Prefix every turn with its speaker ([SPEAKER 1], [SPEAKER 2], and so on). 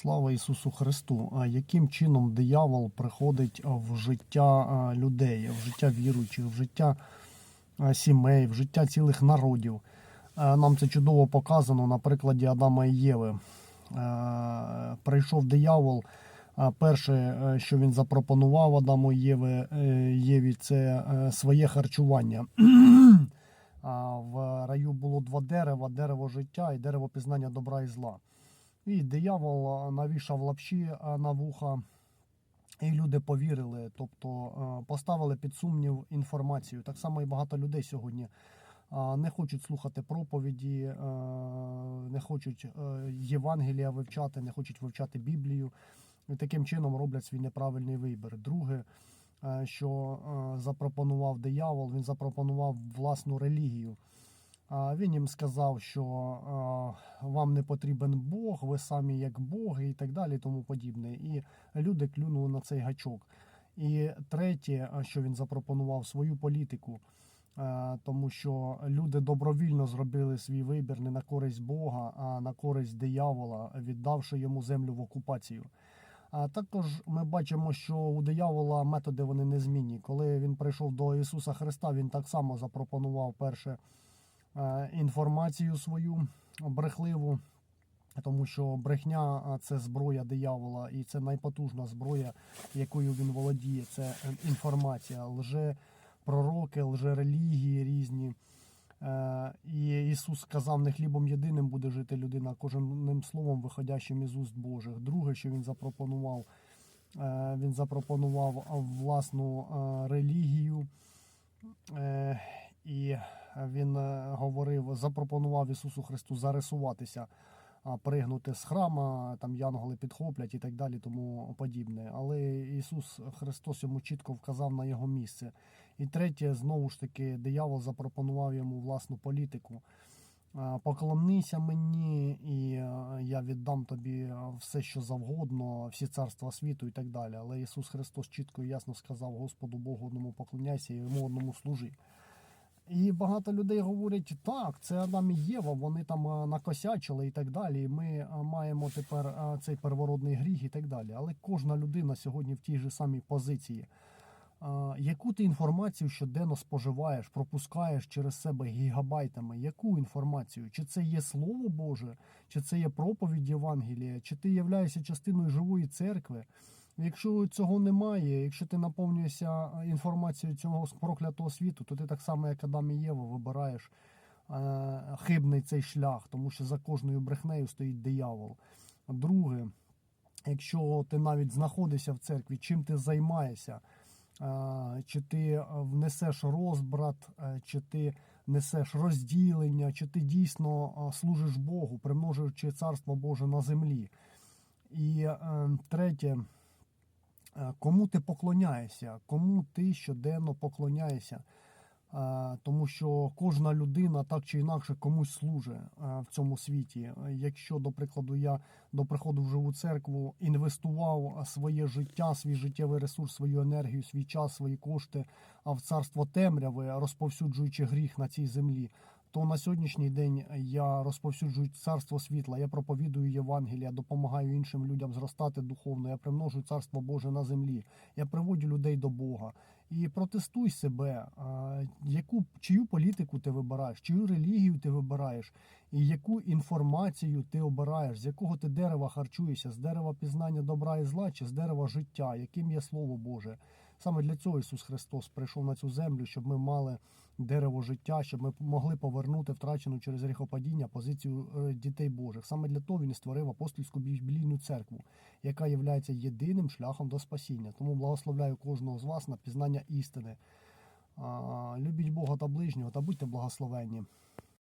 [SPEAKER 1] Слава Ісусу Христу! А яким чином диявол приходить в життя людей, в життя віруючих, в життя сімей, в життя цілих народів? Нам це чудово показано на прикладі Адама і Єви. Прийшов диявол. Перше, е, що він запропонував Адаму і Єві, е, Єві, це е, своє харчування. В раю було два дерева: дерево життя і дерево пізнання добра і зла. І диявол навішав лапші на вуха, і люди повірили, тобто поставили під сумнів інформацію. Так само і багато людей сьогодні не хочуть слухати проповіді, не хочуть е, Євангелія вивчати, не хочуть вивчати Біблію. І таким чином роблять свій неправильний вибір. Друге, е, що е, запропонував диявол, він запропонував власну релігію. Він їм сказав, що е, вам не потрібен Бог, ви самі як боги і так далі, і тому подібне. І люди клюнули на цей гачок. І третє, що він запропонував, свою політику, тому що люди добровільно зробили свій вибір не на користь Бога, а на користь диявола, віддавши йому землю в окупацію. А також ми бачимо, що у диявола методи вони незмінні. Коли він прийшов до Ісуса Христа, він так само запропонував перше інформацію свою брехливу, тому що брехня це зброя диявола, і це найпотужна зброя, якою він володіє. Це е, інформація, лже пророки, лже релігії різні. Е, І Ісус сказав, не хлібом єдиним буде жити людина, кожним словом, виходящим із уст Божих. Друге, що він запропонував, е, він запропонував власну релігію. І він е, говорив, запропонував Ісусу Христу зарисуватися, пригнути з храма, там янголи підхоплять і так далі, тому подібне. Але Ісус Христос йому чітко вказав на його місце. І третє, знову ж таки, диявол запропонував йому власну політику. А, Поклонися мені, і е, я віддам тобі е, все, що завгодно, всі царства світу і так далі. Але Ісус Христос чітко і ясно сказав Господу Богу одному поклоняйся і йому одному служи. І багато людей говорять, так, це Адам і Єва, вони там е, накосячили і так далі. Ми е, маємо тепер е, цей первородний гріх і так далі. Але кожна людина сьогодні в тій же самій позиції. Яку ти інформацію щоденно споживаєш, пропускаєш через себе гігабайтами? Яку інформацію? Чи це є Слово Боже, чи це є проповідь Євангелія, чи ти являєшся частиною живої церкви? Якщо цього немає, якщо ти наповнюєшся е, інформацією цього проклятого світу, то ти так само, як Адам і Єва, вибираєш е, хибний цей шлях, тому що за кожною брехнею стоїть диявол. Друге, якщо ти навіть знаходишся в церкві, чим ти займаєшся? Е, Чи ти внесеш розбрат, е, чи ти несеш розділення, чи ти дійсно е, служиш Богу, примножуючи царство Боже на землі? І е, третє, е, кому ти поклоняєшся, кому ти щоденно поклоняєшся. Е, Тому що кожна людина так чи інакше комусь служить е, в цьому світі. Е, Якщо, до прикладу, я до приходу в живу церкву інвестував своє життя, свій життєвий ресурс, свою енергію, свій час, свої кошти в царство темряви, розповсюджуючи гріх на цій землі, то на сьогоднішній день я розповсюджую царство світла, я проповідую Євангелія, допомагаю іншим людям зростати духовно. Я примножую царство Боже на землі. Я приводжу людей до Бога. І протестуй себе, яку чию політику ти вибираєш, чию релігію ти вибираєш, і яку інформацію ти обираєш, з якого ти дерева харчуєшся, з дерева пізнання добра і зла, чи з дерева життя, яким є Слово Боже. Саме для цього Ісус Христос прийшов на цю землю, щоб ми мали дерево життя, щоб ми могли повернути втрачену через гріхопадіння позицію е, дітей Божих. Саме для того він створив апостольську біблійну церкву, яка є єдиним шляхом до спасіння. Тому благословляю кожного з вас на пізнання істини. Любіть Бога та ближнього та будьте благословенні.